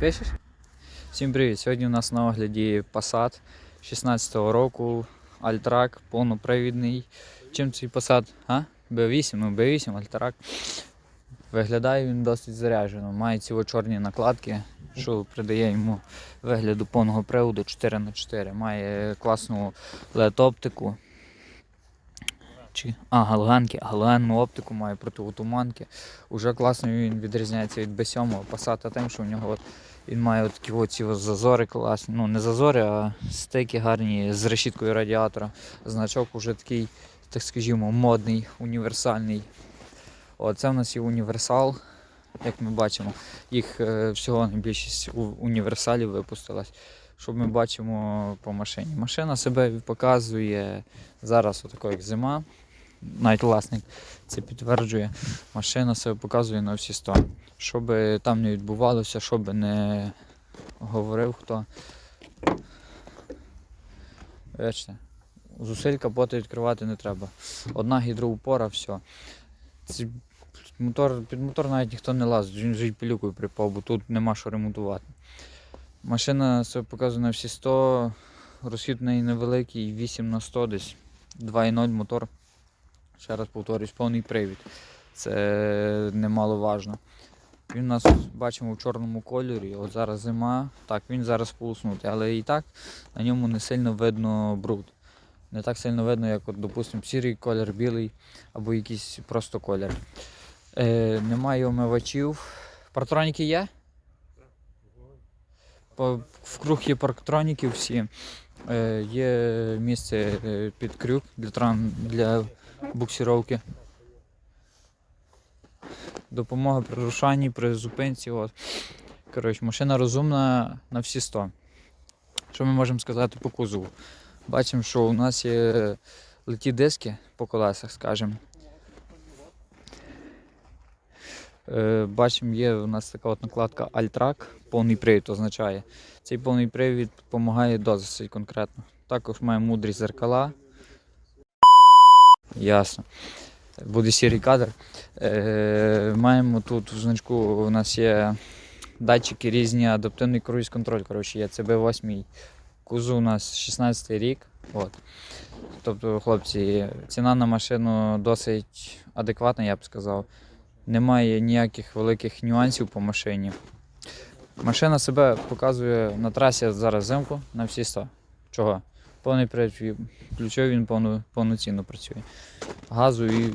Пишеш? Всім привіт! Сьогодні у нас на огляді Passat 16-го року, Альтрак, повнопривідний. Чим цей Passat? А? B8, ну B8, Альтрак. Виглядає він досить заряджено. Має ці чорні накладки, що придає йому вигляду повного приводу 4х4. Має класну LED-оптику. Чи... А, галогенки, галогенну оптику має противотуманки. Уже класно він відрізняється від B7 Passat тим, що у нього от він має от такі от ці зазори класні. Ну не зазори, а стики гарні з решіткою радіатора. Значок уже такий, так скажімо, модний, універсальний. О, це в нас є універсал, як ми бачимо. Їх е, всього більшість універсалів випустилась. Що ми бачимо по машині? Машина себе показує зараз, отако як зима. Навіть власник це підтверджує. Машина себе показує на всі 100. Що би там не відбувалося, що би не говорив хто. Бачите, зусиль капота відкривати не треба. Одна гідроупора, все. Ці мотор, під мотор навіть ніхто не лазить, він вже й пилюкою припав, бо тут нема що ремонтувати. Машина себе показує на всі 100, розхід неї невеликий, 8 на 100 десь, 2.0 мотор. Ще раз повторюсь, повний привід. Це немаловажно. Він у нас бачимо в чорному кольорі. От зараз зима. Так, він зараз полуснутий, але і так на ньому не сильно видно бруд. Не так сильно видно, як, от, допустимо, сірий колір, білий або якийсь просто колір. Е, немає омивачів. Партроніки є? По, вкруг є парктроніки всі. Е, є місце е, під крюк для, для буксировки. Допомога при рушанні, при зупинці. От. Коротше, машина розумна на всі 100. Що ми можемо сказати по кузову? Бачимо, що у нас є леті диски по колесах, скажімо. Е, Бачимо, є у нас така от накладка Альтрак, повний привід означає. Цей повний привід допомагає досить конкретно. Також маємо мудрі зеркала. Ясно. Буде сірий кадр. Е, маємо тут в значку у нас є датчики різні, адаптивний круїз контроль. Коротше, є CB8. Кузу у нас 16 рік. От. Тобто, хлопці, ціна на машину досить адекватна, я б сказав. Немає ніяких великих нюансів по машині. Машина себе показує на трасі зараз зимку на всі 100. Чого? Повний привід включив, він повну, повноцінно працює. Газу і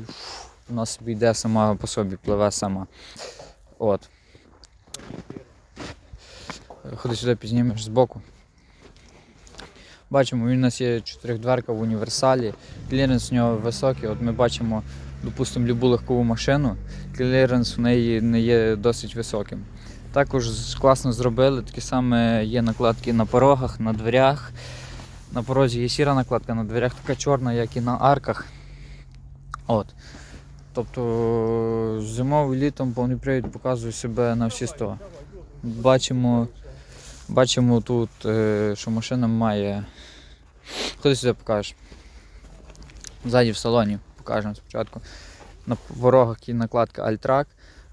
вона собі йде сама по собі, пливе сама. От. Ходи сюди підзнімеш збоку. Бачимо, він у нас є чотирьохдверка в універсалі. Кліренс у нього високий. От ми бачимо, допустимо, любу легкову машину. Кліренс у неї не є досить високим. Також класно зробили. Такі саме є накладки на порогах, на дверях. На порозі є сіра накладка, на дверях така чорна, як і на арках. От. Тобто зимовий літом повний привід показує себе на всі 100. Бачимо, бачимо тут, е, що машина має. Хто сюди покажеш? Ззаді в салоні покажемо спочатку. На ворогах є накладка Альтрак.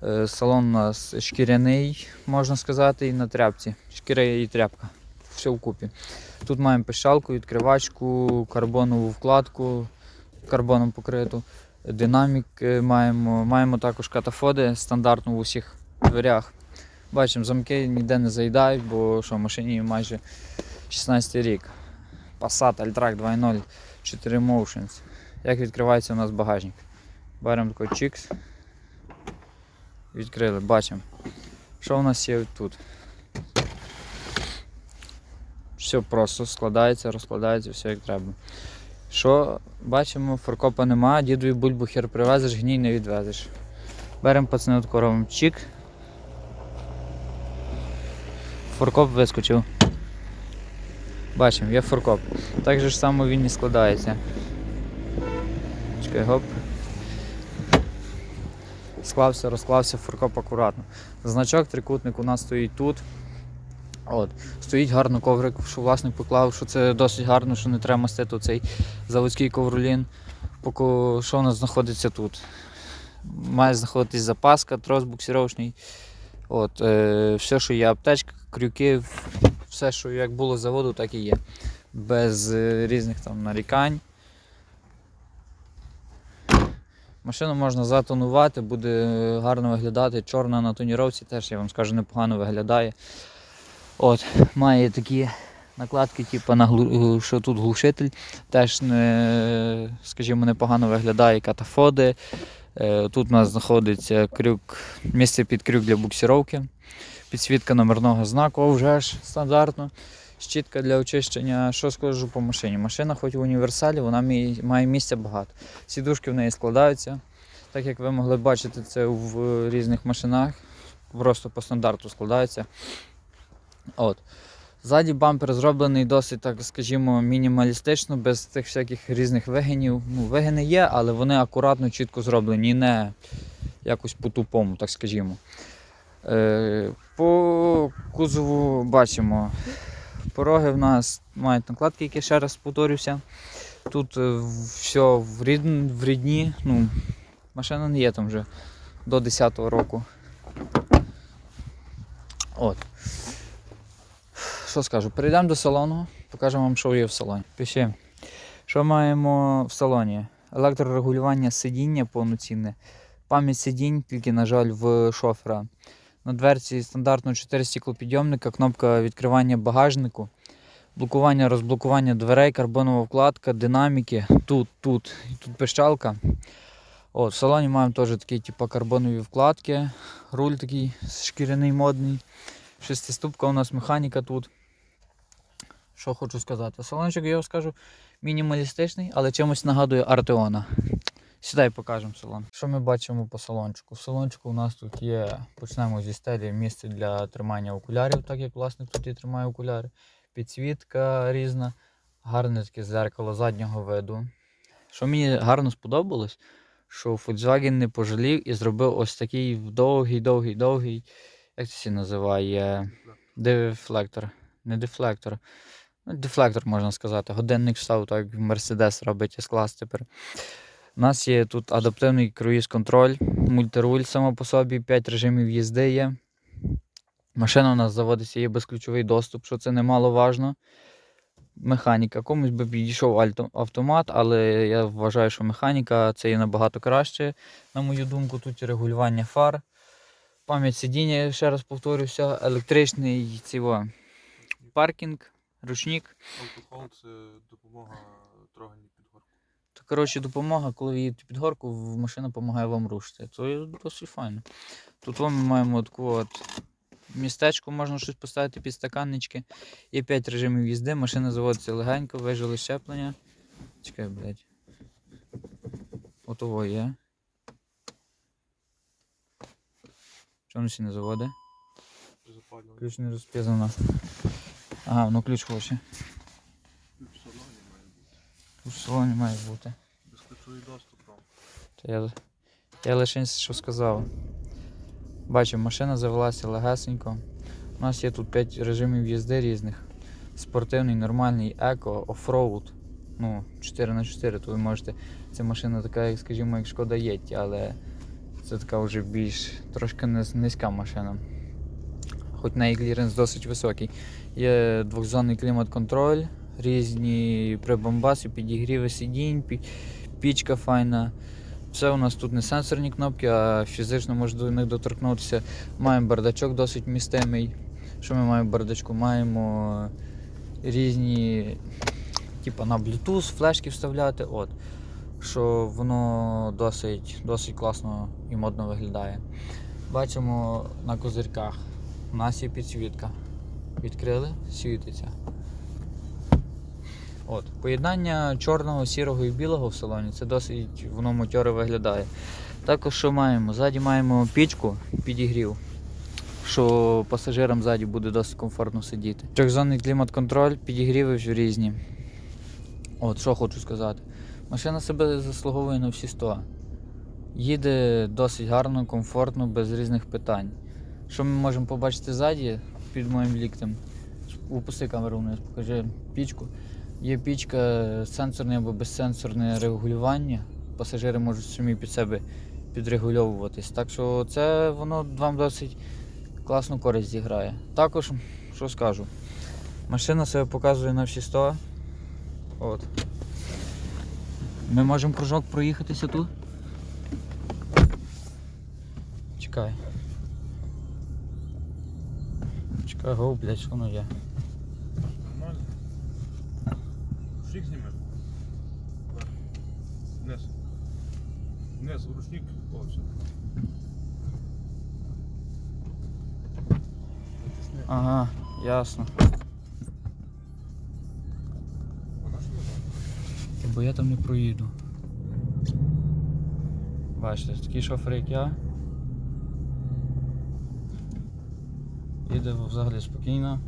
Е, Салон у нас шкіряний, можна сказати, і на тряпці. Шкіра і тряпка. Все вкупі. Тут маємо пищалку, відкривачку, карбонову вкладку, карбоном покриту. Динамік е, маємо. Маємо також катафоди стандартно в усіх дверях. Бачимо, замки ніде не заїдають, бо що, машині майже 16 рік. Passat Alltrack 2.0 4 Motions. Як відкривається у нас багажник? Беремо такий чікс. Відкрили, бачимо. Що у нас є тут? Все просто складається, розкладається, все як треба. Що бачимо, форкопа нема, дідові бульбу хер привезеш, гній не відвезеш. Беремо пацани тако робимо чік. Форкоп вискочив. Бачимо, є форкоп. Так же ж само він і складається. Чекай, гоп. Склався, розклався, форкоп акуратно. Значок трикутник у нас стоїть тут. От. Стоїть гарно коврик, що власник поклав, що це досить гарно, що не треба мастити цей заводський ковролін. Поки що у нас знаходиться тут. Має знаходитись запаска, трос буксировочний. От, е, все, що є аптечка, крюки, все, що як було з заводу, так і є. Без е, різних там нарікань. Машину можна затонувати, буде гарно виглядати. Чорна на тоніровці теж, я вам скажу, непогано виглядає. От, має такі накладки, типу, на глу- що тут глушитель, теж не, скажімо, непогано виглядає катафоди. Е, Тут у нас знаходиться крюк, місце під крюк для буксировки, підсвітка номерного знаку, вже ж стандартно. Щітка для очищення. Що скажу по машині? Машина, хоч в універсалі, вона має місця багато. Сідушки в неї складаються. Так як ви могли бачити, це в різних машинах. Просто по стандарту складаються. От. Ззаді бампер зроблений досить, так скажімо, мінімалістично, без цих всяких різних вигинів. Ну, вигини є, але вони акуратно, чітко зроблені, не якось по-тупому, так скажімо. Е, по кузову бачимо. Пороги в нас мають накладки, які ще раз повторюся. Тут е, все в, рід, в рідні. Ну, машина не є там вже до 10-го року. От. Що скажу? Перейдемо до салону, покажемо вам, що є в салоні. Пиши. Що маємо в салоні? Електрорегулювання сидіння повноцінне. Пам'ять сидінь, тільки, на жаль, в шофера. На дверці стандартно 4 стеклопідйомника, кнопка відкривання багажнику, блокування, розблокування дверей, карбонова вкладка, динаміки. Тут, тут і тут пищалка. От, в салоні маємо теж такі типу, карбонові вкладки, руль такий шкіряний модний. Шестиступка у нас механіка тут. Що хочу сказати. Салончик, я вам скажу, мінімалістичний, але чимось нагадує Артеона. Сідай покажемо салон. Що ми бачимо по салончику? В салончику у нас тут є, почнемо зі стелі, місце для тримання окулярів, так як власник тут і тримає окуляри. Підсвітка різна, гарне таке зеркало заднього виду. Що мені гарно сподобалось, що Volkswagen не пожалів і зробив ось такий довгий, довгий, довгий, як це всі називає? Дефлектор. Не дефлектор. Дефлектор можна сказати. Годинник став, так як Mercedes робить S-клас тепер. У нас є тут адаптивний круїз-контроль, мультируль само по собі, 5 режимів їзди є. Машина у нас заводиться, є безключовий доступ, що це немаловажно. Механіка. Комусь би підійшов автомат, але я вважаю, що механіка це є набагато краще, на мою думку. Тут і регулювання фар, пам'ять сидіння, ще раз повторюся, електричний ціво, паркінг, ручник. Алкоголь це допомога троганні під горку. Коротше, допомога, коли ви їдете під горку, машина допомагає вам рушити. Це досить файно. Тут ми маємо таку от містечко, можна щось поставити під стаканнички. Є 5 режимів їзди, машина заводиться легенько, вижили щеплення. Чекай, блядь. Отово є. Чому ще не запалюванні. Ключ не розпізано. Ага, ну ключ хоче. Ключ в салоні має бути. Ключ в салоні має бути. Безключовий доступ вам. Та я, я лише що сказав. Бачимо, машина завелася легесенько. У нас є тут 5 режимів їзди різних. Спортивний, нормальний, еко, офроуд. Ну, 4 на 4 то ви можете. Це машина така, як скажімо, як шкода Єтті, але це така вже більш трошки низька машина. Хоч неї кліренс досить високий. Є двохзонний клімат-контроль, різні прибамбаси, підігріви сидінь, пічка файна. Все у нас тут не сенсорні кнопки, а фізично можна до них доторкнутися. Маємо бардачок досить містимий. Що ми маємо бардачку? Маємо різні, типу на Bluetooth, флешки вставляти. От. Що воно досить, досить класно і модно виглядає. Бачимо на козирках. У нас є підсвітка. Відкрили, світиться. От, поєднання чорного, сірого і білого в салоні це досить воно мотьоро виглядає. Також що маємо? Ззаді маємо пічку, підігрів, що пасажирам ззаді буде досить комфортно сидіти. Трьохзонний клімат-контроль, підігріви різні. От, що хочу сказати. Машина себе заслуговує на всі 100. Їде досить гарно, комфортно, без різних питань. Що ми можемо побачити ззаді під моїм ліктем? Упусти камеру вниз, покажи пічку. Є пічка сенсорне або безсенсорне регулювання. Пасажири можуть самі під себе підрегульовуватись. Так що це воно вам досить класну користь зіграє. Також, що скажу, машина себе показує на всі 100. От. Ми можемо кружок проїхатися тут. Чекай. Гоу, блядь, що воно є. Нормально. Ручник зніми. Вниз. Вниз, ручник. О, все. Ага, ясно. Бо я там не проїду. Бачите, такий шофер, як я. Їде взагалі спокійно.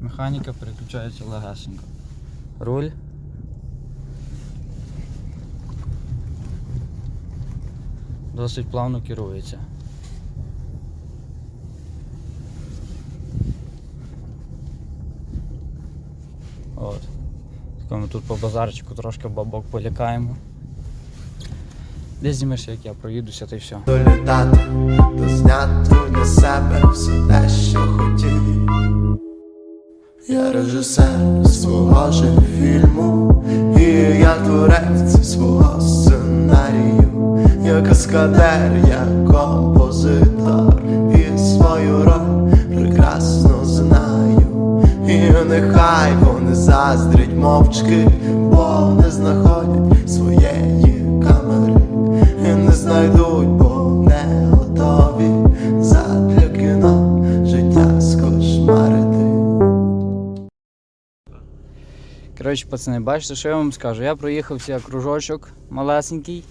Механіка переключається легесенько. Руль. Досить плавно керується. От. Тако ми тут по базарчику трошки бабок полякаємо. Десь знімеш, як я проїдуся, та й все. долітати, та зняти для себе все те, що хотів. Я режисер свого ж фільму, і я творець свого сценарію, я каскадер, я композитор, і свою роль прекрасно знаю. І нехай вони заздрять мовчки, бо не знаходять Коротше, пацани, бачите, що я вам скажу? Я проїхався кружочок малесенький.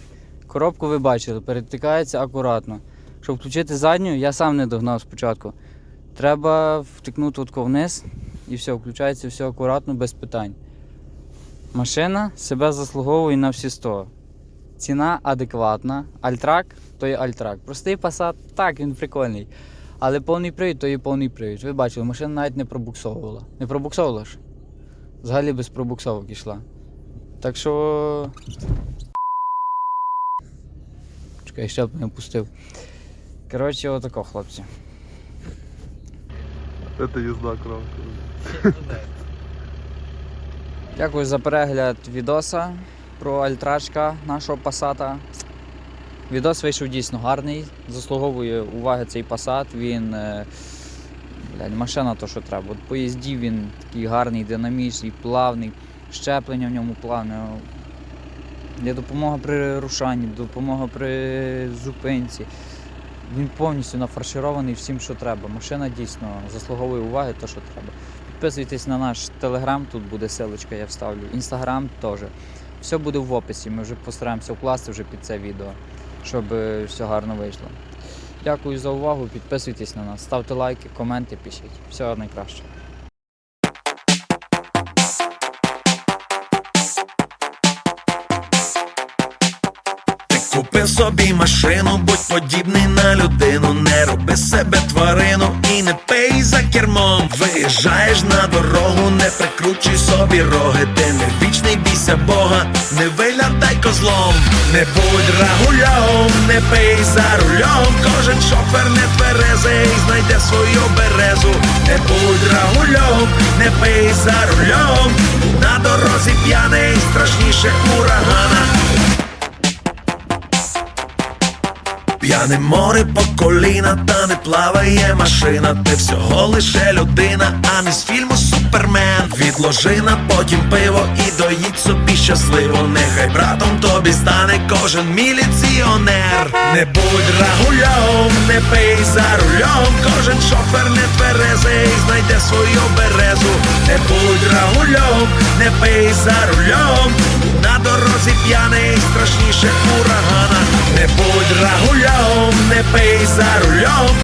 Коробку ви бачили, перетикається акуратно. Щоб включити задню, я сам не догнав спочатку. Треба втикнути отко вниз і все, включається все акуратно, без питань. Машина себе заслуговує на всі 100. Ціна адекватна. Альтрак то є альтрак. Простий Passat, так, він прикольний. Але повний привід то є повний привід. Ви бачили, машина навіть не пробуксовувала. Не пробуксовувала ж? Взагалі без пробуксовок йшла. Так що. Чекай, ще б не пустив. Коротше, отако, хлопці. Это їзда кромка. Дякую за перегляд відоса про альтрачка нашого пасата. Відос вийшов дійсно гарний, заслуговує уваги цей пасат. Він е, блядь, машина то, що треба. От поїздів він такий гарний, динамічний, плавний, щеплення в ньому плавне. Є допомога при рушанні, допомога при зупинці. Він повністю нафарширований всім, що треба. Машина дійсно заслуговує уваги, то, що треба. Підписуйтесь на наш телеграм, тут буде ссылочка, я вставлю. Інстаграм теж. Все буде в описі. Ми вже постараємося вкласти вже під це відео, щоб е, все гарно вийшло. Дякую за увагу. Підписуйтесь на нас, ставте лайки, коменти, пишіть. Всього найкраще. Ти купив собі машину, будь подібний на людину, не роби себе тварину і не пий за кермом. Виїжджаєш на дорогу, не прикручуй собі роги, ти не вічний бійся Бога, не виглядай козлом, не будь рагульом, не пий за рулем. Кожен шофер не тверезий, знайде свою березу, не будь рагульом, не пий за рулем. На дорозі п'яний страшніше урагана. П'яне море по коліна, та не плаває машина. Ти всього лише людина, а не з фільму Супермен. Відложи на потім пиво і доїдь собі щасливо. Нехай братом тобі стане кожен міліціонер. Не будь рагульом, не пий за рулем. Кожен шофер не тверезий, знайде свою березу. Не будь рагульом, не пий за рулем. Дорозі п'яний страшніше урагана. Не будь рагулем, не пий за рулем.